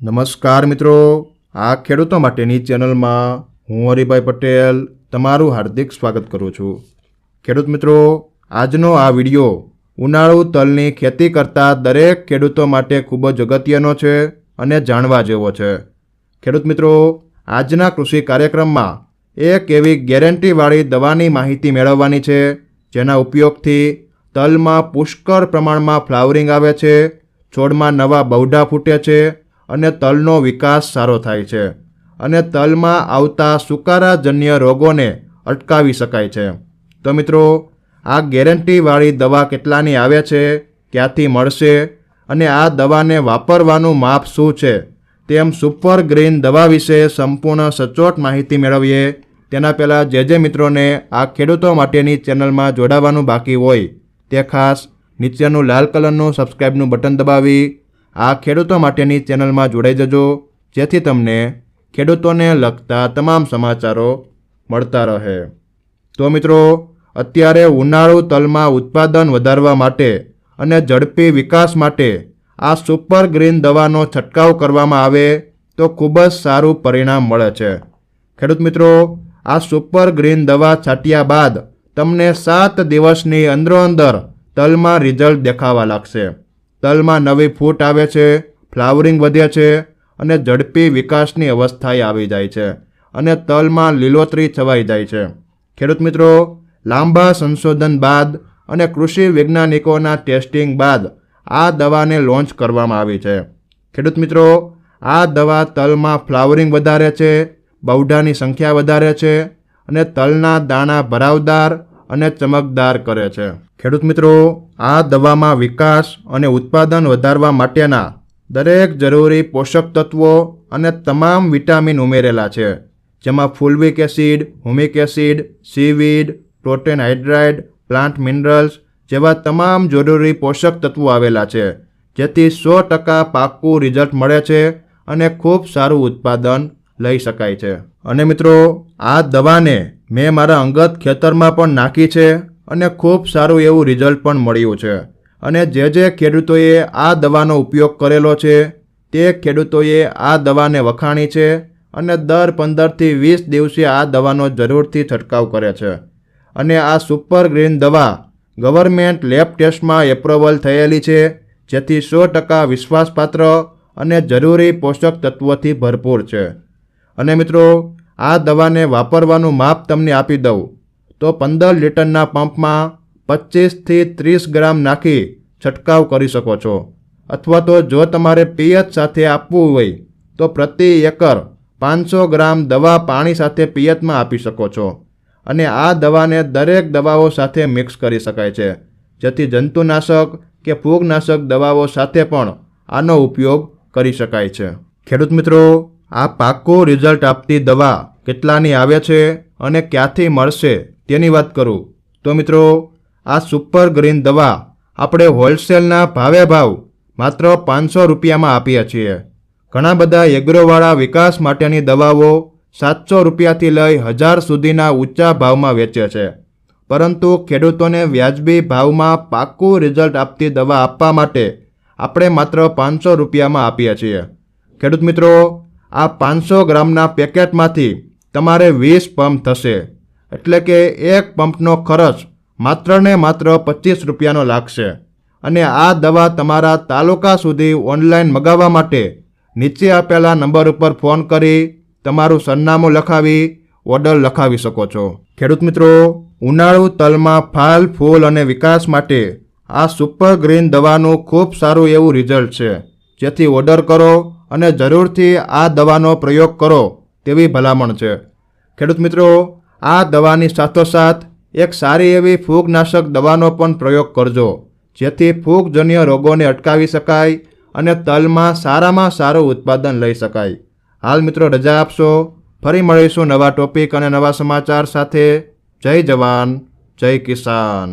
નમસ્કાર મિત્રો. આ ખેડૂતો માટેની ચેનલમાં હું હરિભાઈ પટેલ તમારું હાર્દિક સ્વાગત કરું છું. ખેડૂત મિત્રો, આજનો આ વિડિયો ઉનાળુ તલની ખેતી કરતા દરેક ખેડૂતો માટે ખૂબ જ અગત્યનો છે અને જાણવા જેવો છે. ખેડૂત મિત્રો, આજના કૃષિ કાર્યક્રમમાં એક એવી ગેરંટીવાળી દવાની માહિતી મેળવવાની છે, જેના ઉપયોગથી તલમાં પુષ્કળ પ્રમાણમાં ફ્લાવરિંગ આવે છે, છોડમાં નવા બહુઢા ફૂટે છે અને તલનો વિકાસ સારો થાય છે અને તલમાં આવતા સુકારાજન્ય રોગોને અટકાવી શકાય છે. તો મિત્રો, આ ગેરંટીવાળી દવા કેટલાની આવે છે, ક્યાંથી મળશે અને આ દવાને વાપરવાનું માપ શું છે? તેમ સુપર ગ્રીન દવા વિશે સંપૂર્ણ સચોટ માહિતી મેળવીએ. તેના પહેલાં જે જે મિત્રોને આ ખેડૂતો માટેની ચેનલમાં જોડાવાનું બાકી હોય, તે ખાસ નીચેનું લાલ કલરનું સબસ્ક્રાઇબનું બટન દબાવી આ ખેડૂતો માટેની ચેનલમાં જોડાઈ જજો, જેથી તમને ખેડૂતોને લગતા તમામ સમાચારો મળતા રહે. તો મિત્રો, અત્યારે ઉનાળુ તલમાં ઉત્પાદન વધારવા માટે અને ઝડપી વિકાસ માટે આ સુપર ગ્રીન દવાનો છંટકાવ કરવામાં આવે તો ખૂબ જ સારું પરિણામ મળે છે. ખેડૂત મિત્રો, આ સુપર ગ્રીન દવા છાંટ્યા બાદ તમને સાત દિવસની અંદરોઅંદર તલમાં રિઝલ્ટ દેખાવા લાગશે. તલમાં નવી ફૂટ આવે છે, ફ્લાવરિંગ વધે છે અને ઝડપી વિકાસની અવસ્થાએ આવી જાય છે અને તલમાં લીલોતરી છવાઈ જાય છે. ખેડૂત મિત્રો, લાંબા સંશોધન બાદ અને કૃષિ વૈજ્ઞાનિકોના ટેસ્ટિંગ બાદ આ દવાને લોન્ચ કરવામાં આવી છે. ખેડૂત મિત્રો, આ દવા તલમાં ફ્લાવરિંગ વધારે છે બૌઢાની સંખ્યા વધારે છે અને તલના દાણા ભરાવદાર અને ચમકદાર કરે છે. ખેડૂત મિત્રો, આ દવામાં વિકાસ અને ઉત્પાદન વધારવા માટેના દરેક જરૂરી પોષક તત્વો અને તમામ વિટામિન ઉમેરેલા છે. જેમાં fulvic acid, humic acid, seaweed, protein hydride, plant minerals જેવા તમામ જરૂરી પોષક તત્વો આવેલા છે. જેથી સો ટકા પાક્કું રિઝલ્ટ મળે છે અને ખૂબ સારું ઉત્પાદન લઈ શકાય છે. અને મિત્રો, આ દવાને મેં મારા અંગત ખેતરમાં પણ નાખી છે અને ખૂબ સારું એવું રિઝલ્ટ પણ મળ્યું છે. અને જે જે ખેડૂતોએ આ દવાનો ઉપયોગ કરેલો છે, તે ખેડૂતોએ આ દવાને વખાણી છે અને દર પંદરથી વીસ દિવસે આ દવાનો જરૂરથી છંટકાવ કરે છે. અને આ સુપર ગ્રીન દવા ગવર્મેન્ટ લેબ ટેસ્ટમાં એપ્રુવલ થયેલી છે, જેથી સો ટકા વિશ્વાસપાત્ર અને જરૂરી પોષક તત્વોથી ભરપૂર છે. અને મિત્રો આ દવાને વાપરવાનું માપ તમને આપી દઉં. તો પંદર લીટરના પંપમાં પચીસથી ત્રીસ ગ્રામ નાખી છંટકાવ કરી શકો છો. અથવા તો જો તમારે પિયત સાથે આપવું હોય, તો પ્રતિ એકર પાંચસો ગ્રામ દવા પાણી સાથે પિયતમાં આપી શકો છો. અને આ દવાને દરેક દવાઓ સાથે મિક્સ કરી શકાય છે. જેથી જંતુનાશક કે ફૂગનાશક દવાઓ સાથે પણ આનો ઉપયોગ કરી શકાય છે. ખેડૂત મિત્રો આ પાક્કું રિઝલ્ટ આપતી દવા કેટલાની આવે છે અને ક્યાંથી મળશે તેની વાત કરું. તો મિત્રો, આ સુપર ગ્રીન દવા આપણે હોલસેલના ભાવે ભાવ માત્ર પાંચસો રૂપિયામાં આપીએ છીએ. ઘણા બધા એગ્રોવાળા વિકાસ માટેની દવાઓ સાતસો રૂપિયાથી લઈ હજાર સુધીના ઊંચા ભાવમાં વેચે છે. પરંતુ ખેડૂતોને વ્યાજબી ભાવમાં પાક્કું રિઝલ્ટ આપતી દવા આપવા માટે આપણે માત્ર પાંચસો રૂપિયામાં આપીએ છીએ. ખેડૂત મિત્રો આ પાંચસો ગ્રામના પેકેટમાંથી તમારે વીસ પંપ થશે. એટલે કે એક પંપનો ખર્ચ માત્ર ને માત્ર પચીસ રૂપિયાનો લાગશે. અને આ દવા તમારા તાલુકા સુધી ઓનલાઈન મગાવવા માટે નીચે આપેલા નંબર ઉપર ફોન કરી તમારું સરનામું લખાવી, ઓર્ડર લખાવી શકો છો. ખેડૂત મિત્રો, ઉનાળુ તલમાં ફાલ, ફૂલ અને વિકાસ માટે આ સુપર ગ્રીન દવાનું ખૂબ સારું એવું રિઝલ્ટ છે. જેથી ઓર્ડર કરો અને જરૂરથી આ દવાનો પ્રયોગ કરો તેવી ભલામણ છે. ખેડૂત મિત્રો, આ દવાની સાથોસાથ એક સારી એવી ફૂગનાશક દવાનો પણ પ્રયોગ કરજો, જેથી ફૂગજન્ય રોગોને અટકાવી શકાય અને તલમાં સારામાં સારું ઉત્પાદન લઈ શકાય. હાલ મિત્રો, રજા આપશો. ફરી મળીશું નવા ટોપિક અને નવા સમાચાર સાથે. જય જવાન, જય કિસાન.